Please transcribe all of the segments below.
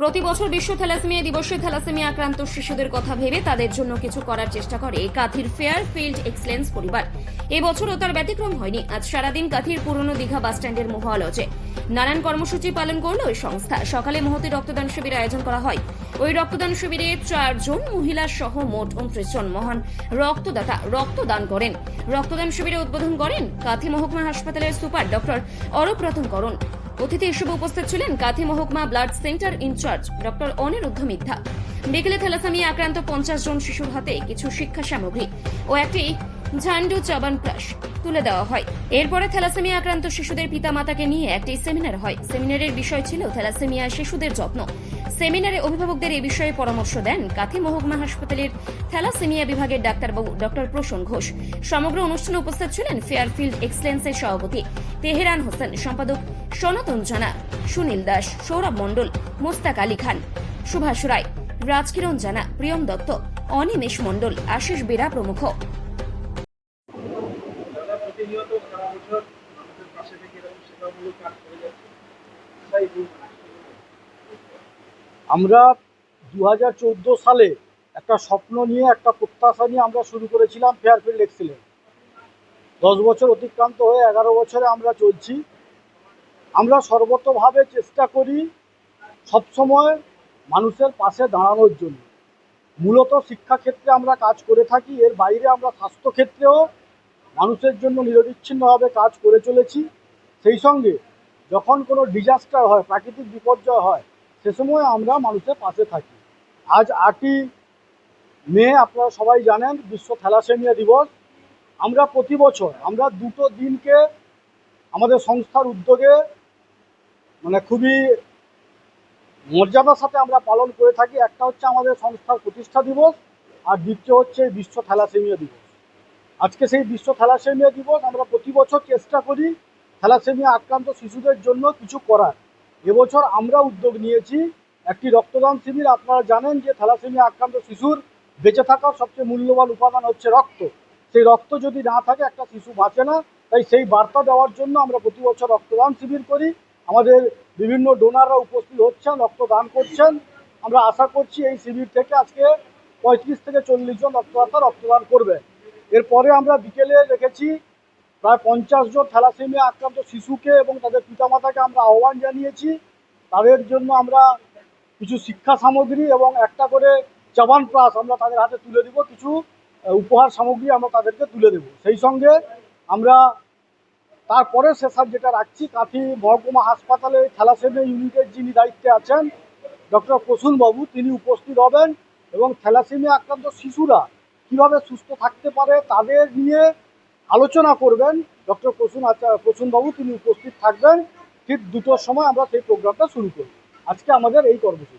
প্রতি বছর বিশ্ব থ্যালাসেমিয়া দিবসে থ্যালাসেমিয়া আক্রান্ত শিশুদের কথা ভেবে তাদের জন্য কিছু করার চেষ্টা করে কাথির ফেয়ার ফিল্ড এক্সেলেন্স পরিবার। এবছরও তার ব্যতিক্রম হয়নি। আজ সারাদিন কাথির পুরনো দীঘা বাসস্ট্যান্ডের মহালজে। নানান কর্মসূচি পালন করল ওই সংস্থা। সকালে মহতি রক্তদান শিবির আয়োজন করা হয়। ওই রক্তদান শিবিরে চারজন মহিলা সহ মোট উনত্রিশ জন মহান রক্তদাতা রক্তদান করেন। রক্তদান শিবিরে উদ্বোধন করেন কাথি মহকুমা হাসপাতালের সুপার ডক্টর অরূপ রতন করণ। অতিথি হিসেবে উপস্থিত ছিলেন কাথি মহকুমা blood centre in-charge doctor Aniruddha মিথ্যা। বিকেলে থ্যালাসামিয়া আক্রান্ত পঞ্চাশ জন শিশুর হাতে কিছু শিক্ষা সামগ্রী ও একটি ঝান্ডু চাবান প্লাস তুলে দেওয়া হয়। এরপরে থ্যালাসেমিয়া আক্রান্ত শিশুদের পিতামাতাকে নিয়ে একটি সেমিনার হয়। সেমিনারের বিষয় ছিল থ্যালাসেমিয়া শিশুদের যত্ন। সেমিনারে অভিভাবকদের এই বিষয়ে পরামর্শ দেন কাথি মহকুমা হাসপাতালের থ্যালাসেমিয়া বিভাগের ডাক্তারবাবু ডক্টর প্রসূন ঘোষ। সমগ্র অনুষ্ঠানে উপস্থিত ছিলেন ফেয়ারফিল্ড এক্সেলেন্সের সভাপতি তেহরান হোসেন, সম্পাদক সনাতন জানা, সুনীল দাস, সৌরভ মণ্ডল, মোস্তাক আলী খান, সুভাষ রায়, রাজকিরণ জানা, প্রিয়ম দত্ত, অনিমেষ মণ্ডল, আশিস বেরা প্রমুখ। আমরা দুই হাজার চোদ্দ সালে একটা স্বপ্ন নিয়ে, একটা প্রত্যাশা নিয়ে আমরা শুরু করেছিলাম ফেয়ারফিল্ড এক্সিলেন্স দশ বছর অতিক্রান্ত হয়ে এগারো বছরে আমরা চলছি। আমরা সর্বতভাবে চেষ্টা করি সবসময় মানুষের পাশে দাঁড়ানোর জন্য। মূলত শিক্ষাক্ষেত্রে আমরা কাজ করে থাকি, এর বাইরে আমরা স্বাস্থ্যক্ষেত্রেও মানুষের জন্য নিরবিচ্ছিন্নভাবে কাজ করে চলেছি। সেই সঙ্গে যখন কোনো ডিজাস্টার হয়, প্রাকৃতিক বিপর্যয় হয়, সে সময় আমরা মানুষের পাশে থাকি। আজ আটই মে, আপনারা সবাই জানেন, বিশ্ব থ্যালাসেমিয়া দিবস। আমরা প্রতি বছর আমরা দুটো দিনকে আমাদের সংস্থার উদ্যোগে মানে খুবই মর্যাদার সাথে আমরা পালন করে থাকি। একটা হচ্ছে আমাদের সংস্থার প্রতিষ্ঠা দিবস, আর দ্বিতীয় হচ্ছে বিশ্ব থ্যালাসেমিয়া দিবস। আজকে সেই বিশ্ব থ্যালাসেমিয়া দিবস আমরা প্রতি বছর চেষ্টা করি থ্যালাসেমিয়া আক্রান্ত শিশুদের জন্য কিছু করার। এবছর আমরা উদ্যোগ নিয়েছি একটি রক্তদান শিবির। আপনারা জানেন যে থ্যালাসেমিয়া আক্রান্ত শিশুর বেঁচে থাকার সবচেয়ে মূল্যবান উপাদান হচ্ছে রক্ত। সেই রক্ত যদি না থাকে, একটা শিশু বাঁচে না, তাই সেই বার্তা দেওয়ার জন্য আমরা প্রতি বছর রক্তদান শিবির করি। আমাদের বিভিন্ন ডোনাররা উপস্থিত হচ্ছেন, রক্তদান করছেন। আমরা আশা করছি এই শিবির থেকে আজকে পঁয়ত্রিশ থেকে চল্লিশ জন রক্তদাতা রক্তদান করবে। এরপরে আমরা বিকেলে রেখেছি প্রায় পঞ্চাশ জন থ্যালাসেমিয়া আক্রান্ত শিশুকে এবং তাদের পিতামাতাকে আমরা আহ্বান জানিয়েছি। তাদের জন্য আমরা কিছু শিক্ষা সামগ্রী এবং একটা করে চাবান প্লাস আমরা তাদের হাতে তুলে দিব। কিছু উপহার সামগ্রী আমরা তাদেরকে তুলে দেব। সেই সঙ্গে আমরা তারপরে শেষার যেটা রাখছি। কাঁথি মহকুমা হাসপাতালে থ্যালাসেমিয়া ইউনিটের যিনি দায়িত্বে আছেন, ডক্টর প্রসূন বাবু, তিনি উপস্থিত হবেন এবং থ্যালাসেমিয়া আক্রান্ত শিশুরা কীভাবে সুস্থ থাকতে পারে তাদের নিয়ে আলোচনা করবেন। ডক্টর প্রসূন আচার প্রসূনবাবু তিনি উপস্থিত থাকবেন। ঠিক দুটোর সময় আমরা সেই প্রোগ্রামটা শুরু করব। আজকে আমাদের এই কর্মসূচি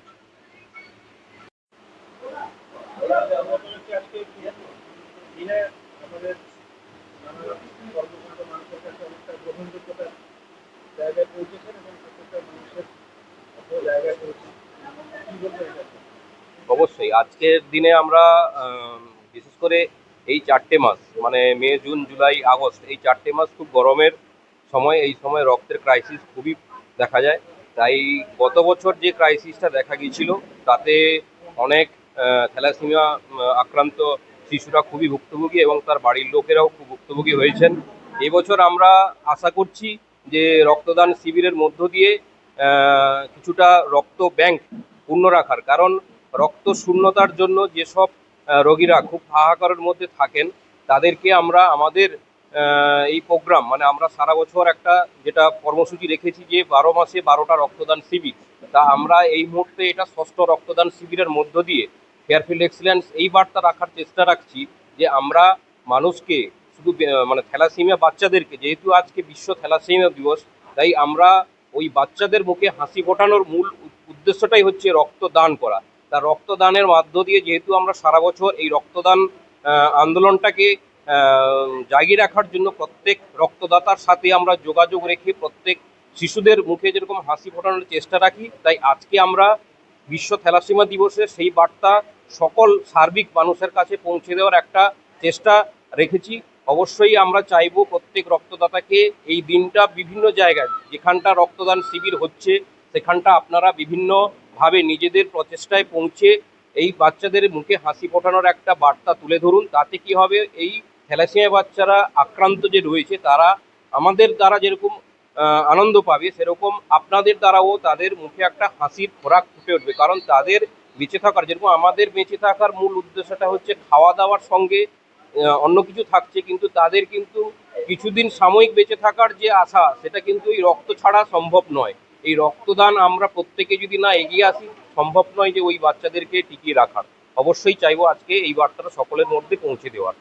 হচ্ছে আজকে দিনে আমাদের নানা কর্মকাণ্ড মানুষের কাছে অনেকটা গ্রহণযোগ্যতা জায়গায় পৌঁছেছেন এবং প্রত্যেকটা মানুষের কাছেও জায়গায় পৌঁছে কি বলবেন এটা অবশ্যই আজকের দিনে আমরা বিশেষ করে এই চারটে মাস মানে মে, জুন, জুলাই, আগস্ট, এই চারটে মাস খুব গরমের সময়, এই সময় রক্তের ক্রাইসিস খুবই দেখা যায়। তাই গত বছর যে ক্রাইসিসটা দেখা গিয়েছিল, তাতে অনেক থ্যালাসিমিয়া আক্রান্ত শিশুরা খুবই ভুক্তভোগী এবং তার বাড়ির লোকেরাও খুব ভুক্তভোগী হয়েছেন। এই বছর আমরা আশা করছি যে রক্তদান শিবিরের মধ্য দিয়ে কিছুটা রক্ত ব্যাংক পূর্ণ রাখার। কারণ রক্ত শূন্যতার জন্য যেসব রোগীরা খুব হাহাকারের মধ্যে থাকেন, তাদেরকে আমরা আমাদের এই প্রোগ্রাম মানে আমরা সারা বছর একটা যেটা কর্মসূচি রেখেছি যে বারো মাসে বারোটা রক্তদান শিবির, তা আমরা এই মুহূর্তে এটা ষষ্ঠ রক্তদান শিবিরের মধ্য দিয়ে ফেয়ারফিল্ড এক্সিলেন্স এই বার্তা রাখার চেষ্টা রাখছি যে আমরা মানুষকে শুধু মানে থ্যালাসেমিয়া বাচ্চাদেরকে, যেহেতু আজকে বিশ্ব থ্যালাসেমিয়া দিবস, তাই আমরা ওই বাচ্চাদের মুখে হাসি ফোটানোর মূল উদ্দেশ্যটাই হচ্ছে রক্তদান করা। তা রক্তদানের মাধ্য দিয়ে যেহেতু আমরা সারা বছর এই রক্তদান আন্দোলনটাকে জাগিয়ে রাখার জন্য প্রত্যেক রক্তদাতার সাথে আমরা যোগাযোগ রেখে প্রত্যেক শিশুদের মুখে যেরকম হাসি ফোটানোর চেষ্টা রাখি, তাই আজকে আমরা বিশ্ব থ্যালাসেমিয়া দিবসে সেই বার্তা সকল সার্বিক মানুষের কাছে পৌঁছে দেওয়ার একটা চেষ্টা রেখেছি। অবশ্যই আমরা চাইব প্রত্যেক রক্তদাতাকে এই দিনটা বিভিন্ন জায়গায় যেখানটা রক্তদান শিবির হচ্ছে, সেখানটা আপনারা বিভিন্ন ভাবে নিজেদের প্রচেষ্টায় পৌঁছে এই বাচ্চাদের মুখে হাসি ফোটানোর একটা বার্তা তুলে ধরুন। তাতে কি হবে? এই থ্যালাসেমিয়া বাচ্চারা আক্রান্ত যে রয়েছে, তারা আমাদের দ্বারা যেরকম আনন্দ পাবে, সেরকম আপনাদের দ্বারাও তাদের মুখে একটা হাসির খোরাক ফুটে উঠবে। কারণ তাদের বেঁচে থাকার, যেরকম আমাদের বেঁচে থাকার মূল উদ্দেশ্যটা হচ্ছে খাওয়া দাওয়ার সঙ্গে অন্য কিছু থাকছে, কিন্তু তাদের কিন্তু কিছুদিন সাময়িক বেঁচে থাকার যে আশা, সেটা কিন্তু এই রক্ত ছাড়া সম্ভব নয়। এই রক্তদান আমরা প্রত্যেকে যদি না এগিয়ে আসি, সম্ভব নয় যে ওই বাচ্চাদেরকে টিকিয়ে রাখার। অবশ্যই চাইব আজকে এই বার্তাটা সকলের মধ্যে পৌঁছে দেওয়ার।